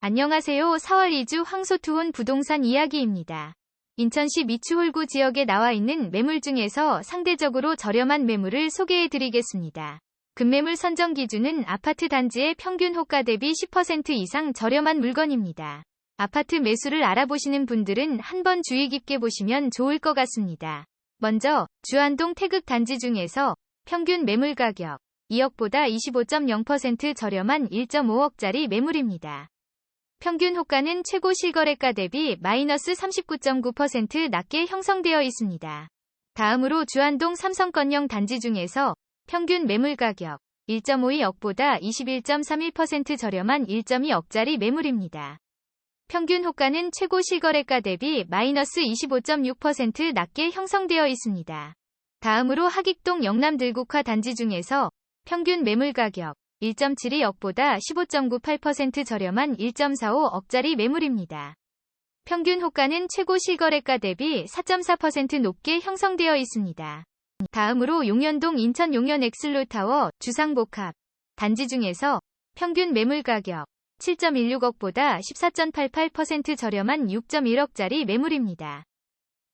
안녕하세요. 4월 2주 황소투혼 부동산 이야기입니다. 인천시 미추홀구 지역에 나와 있는 매물 중에서 상대적으로 저렴한 매물을 소개해 드리겠습니다. 급매물 선정 기준은 아파트 단지의 평균 호가 대비 10% 이상 저렴한 물건입니다. 아파트 매수를 알아보시는 분들은 한번 주의 깊게 보시면 좋을 것 같습니다. 먼저 주안동 태극 단지 중에서 평균 매물 가격 2억보다 25.0% 저렴한 1.5억짜리 매물입니다. 평균 호가는 최고 실거래가 대비 마이너스 39.9% 낮게 형성되어 있습니다. 다음으로 주안동 삼성건영 단지 중에서 평균 매물 가격 1.52억보다 21.31% 저렴한 1.2억짜리 매물입니다. 평균 호가는 최고 실거래가 대비 마이너스 25.6% 낮게 형성되어 있습니다. 다음으로 하객동 영남들국화 단지 중에서 평균 매물 가격 1.72 억보다 15.98% 저렴한 1.45 억짜리 매물입니다. 평균 호가는 최고 실거래가 대비 4.4% 높게 형성되어 있습니다. 다음으로 용현동 인천 용현 엑슬로타워 주상복합 단지 중에서 평균 매물 가격 7.16억보다 14.88% 저렴한 6.1억짜리 매물입니다.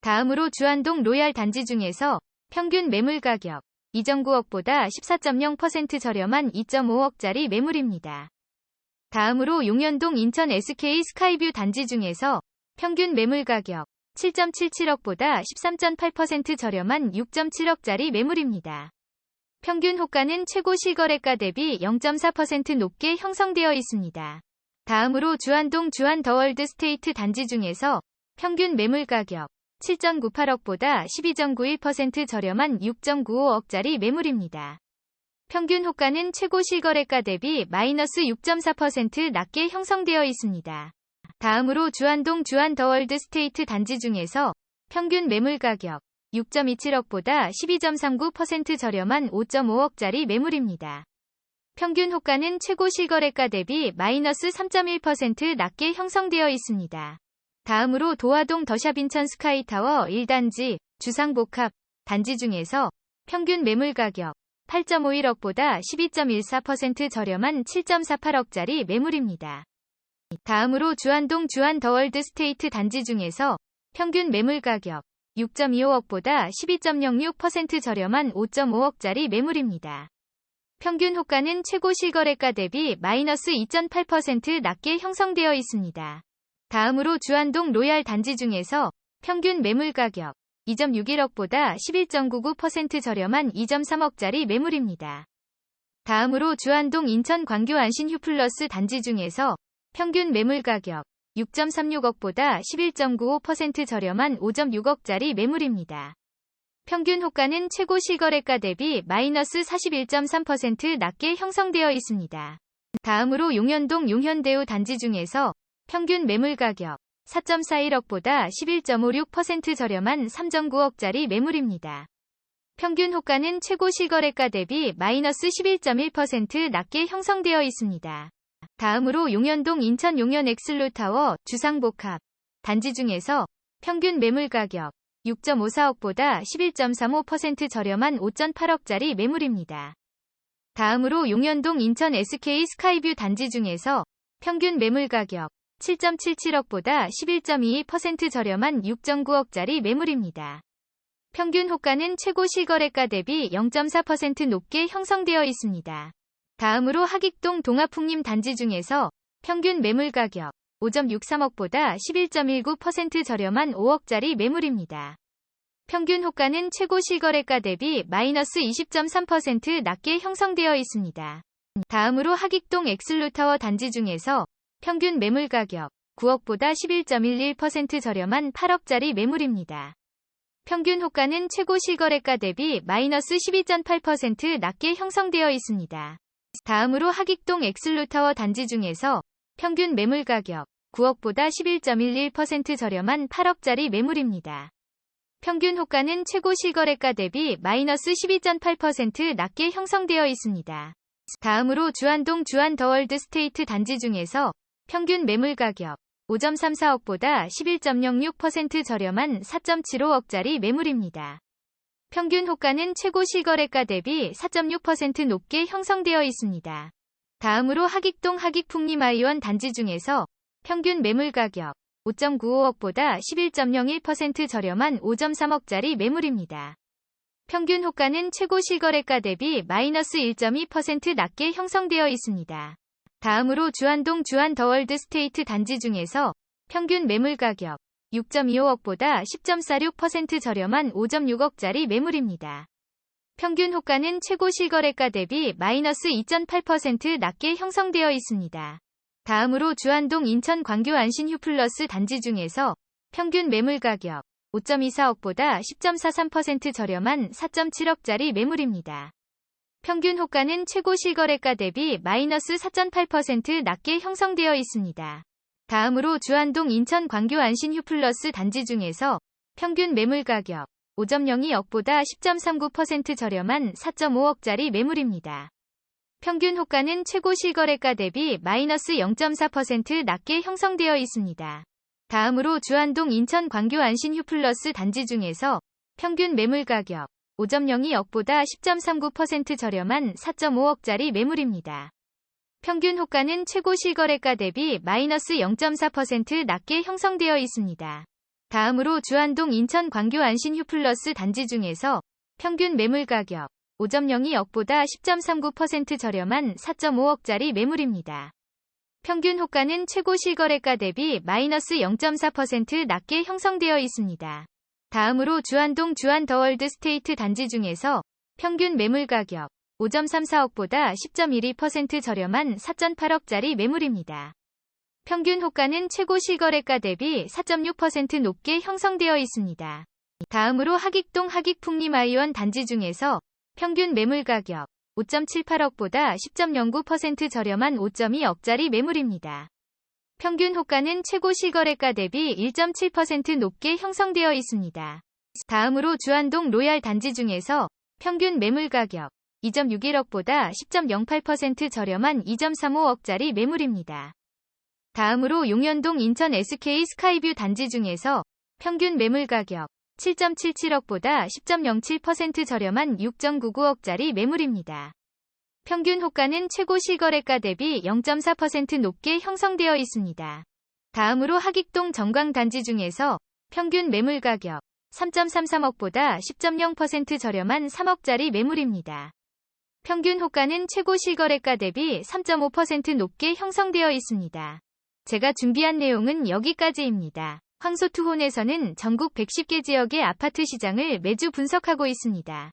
다음으로 주안동 로얄 단지 중에서 평균 매물 가격 2.9억보다 14.0% 저렴한 2.5억짜리 매물입니다. 다음으로 용현동 인천 SK 스카이뷰 단지 중에서 평균 매물 가격 7.77억보다 13.8% 저렴한 6.7억짜리 매물입니다. 평균 호가는 최고 실거래가 대비 0.4% 높게 형성되어 있습니다. 다음으로 주안동 주안 더월드 스테이트 단지 중에서 평균 매물 가격 7.98억보다 12.91% 저렴한 6.95억짜리 매물입니다. 평균 호가는 최고 실거래가 대비 마이너스 6.4% 낮게 형성되어 있습니다. 다음으로 주안동 주안 더월드 스테이트 단지 중에서 평균 매물 가격 6.27억보다 12.39% 저렴한 5.5억짜리 매물입니다. 평균 호가는 최고 실거래가 대비 마이너스 3.1% 낮게 형성되어 있습니다. 다음으로 도화동 더샵 인천 스카이타워 1단지 주상복합 단지 중에서 평균 매물 가격 8.51억보다 12.14% 저렴한 7.48억짜리 매물입니다. 다음으로 주안동 주안 더월드 스테이트 단지 중에서 평균 매물 가격 6.25억보다 12.06% 저렴한 5.5억짜리 매물입니다. 평균 호가는 최고 실거래가 대비 마이너스 2.8% 낮게 형성되어 있습니다. 다음으로 주안동 로얄 단지 중에서 평균 매물 가격 2.61억보다 11.99% 저렴한 2.3억짜리 매물입니다. 다음으로 주안동 인천 광교 안신 휴플러스 단지 중에서 평균 매물 가격 6.36억보다 11.95% 저렴한 5.6억짜리 매물입니다. 평균 호가는 최고 실거래가 대비 마이너스 41.3% 낮게 형성되어 있습니다. 다음으로 용현동 용현대우 단지 중에서 평균 매물 가격 4.41억보다 11.56% 저렴한 3.9억짜리 매물입니다. 평균 호가는 최고 실거래가 대비 마이너스 11.1% 낮게 형성되어 있습니다. 다음으로 용현동 인천 용현 엑슬로타워 주상복합 단지 중에서 평균 매물 가격 6.54억보다 11.35% 저렴한 5.8억짜리 매물입니다. 다음으로 용현동 인천 SK 스카이뷰 단지 중에서 평균 매물 가격 7.77억보다 11.22% 저렴한 6.9억짜리 매물입니다. 평균 호가는 최고 실거래가 대비 0.4% 높게 형성되어 있습니다. 다음으로 하객동 동아풍림 단지 중에서 평균 매물 가격 5.63억보다 11.19% 저렴한 5억짜리 매물입니다. 평균 호가는 최고 실거래가 대비 마이너스 20.3% 낮게 형성되어 있습니다. 다음으로 하객동 엑슬로타워 단지 중에서 평균 매물 가격 9억보다 11.11% 저렴한 8억짜리 매물입니다. 평균 호가는 최고 실거래가 대비 마이너스 12.8% 낮게 형성되어 있습니다. 다음으로 하객동 엑슬로타워 단지 중에서 평균 매물 가격 9억보다 11.11% 저렴한 8억짜리 매물입니다. 평균 호가는 최고 실거래가 대비 마이너스 12.8% 낮게 형성되어 있습니다. 다음으로 주안동 주안 더월드 스테이트 단지 중에서 평균 매물 가격 5.34억보다 11.06% 저렴한 4.75억짜리 매물입니다. 평균 호가는 최고 실거래가 대비 4.6% 높게 형성되어 있습니다. 다음으로 하익동 하익풍림아이원 단지 중에서 평균 매물 가격 5.95억보다 11.01% 저렴한 5.3억짜리 매물입니다. 평균 호가는 최고 실거래가 대비 마이너스 1.2% 낮게 형성되어 있습니다. 다음으로 주안동 주안 더월드 스테이트 단지 중에서 평균 매물 가격 6.25억보다 10.46% 저렴한 5.6억짜리 매물입니다. 평균 호가는 최고 실거래가 대비 마이너스 2.8% 낮게 형성되어 있습니다. 다음으로 주안동 인천 광교 안신 휴플러스 단지 중에서 평균 매물 가격 5.24억보다 10.43% 저렴한 4.7억짜리 매물입니다. 평균 호가는 최고 실거래가 대비 마이너스 4.8% 낮게 형성되어 있습니다. 다음으로 주안동 인천 광교 안신 휴플러스 단지 중에서 평균 매물 가격 5.02억보다 10.39% 저렴한 4.5억짜리 매물입니다. 평균 호가는 최고 실거래가 대비 마이너스 0.4% 낮게 형성되어 있습니다. 다음으로 주안동 인천 광교 안신 휴플러스 단지 중에서 평균 매물 가격 5.02 억보다 10.39% 저렴한 4.5억짜리 매물입니다. 평균 호가는 최고 실거래가 대비 마이너스 0.4% 낮게 형성되어 있습니다. 다음으로 주안동 인천 광교 안신 휴플러스 단지 중에서 평균 매물 가격 5.02억보다 10.39% 저렴한 4.5억짜리 매물입니다. 평균 호가는 최고 실거래가 대비 마이너스 0.4% 낮게 형성되어 있습니다. 다음으로 주안동 주안 더월드 스테이트 단지 중에서 평균 매물 가격 5.34억보다 10.12% 저렴한 4.8억짜리 매물입니다. 평균 호가는 최고 실거래가 대비 4.6% 높게 형성되어 있습니다. 다음으로 하익동 하익풍림 아이원 단지 중에서 평균 매물 가격 5.78억보다 10.09% 저렴한 5.2억짜리 매물입니다. 평균 호가는 최고 실거래가 대비 1.7% 높게 형성되어 있습니다. 다음으로 주안동 로얄 단지 중에서 평균 매물 가격 2.61억보다 10.08% 저렴한 2.35억짜리 매물입니다. 다음으로 용현동 인천 SK 스카이뷰 단지 중에서 평균 매물 가격 7.77억보다 10.07% 저렴한 6.99억짜리 매물입니다. 평균 호가는 최고 실거래가 대비 0.4% 높게 형성되어 있습니다. 다음으로 하익동 정광 단지 중에서 평균 매물 가격 3.33억보다 10.0% 저렴한 3억짜리 매물입니다. 평균 호가는 최고 실거래가 대비 3.5% 높게 형성되어 있습니다. 제가 준비한 내용은 여기까지입니다. 황소투혼에서는 전국 110개 지역의 아파트 시장을 매주 분석하고 있습니다.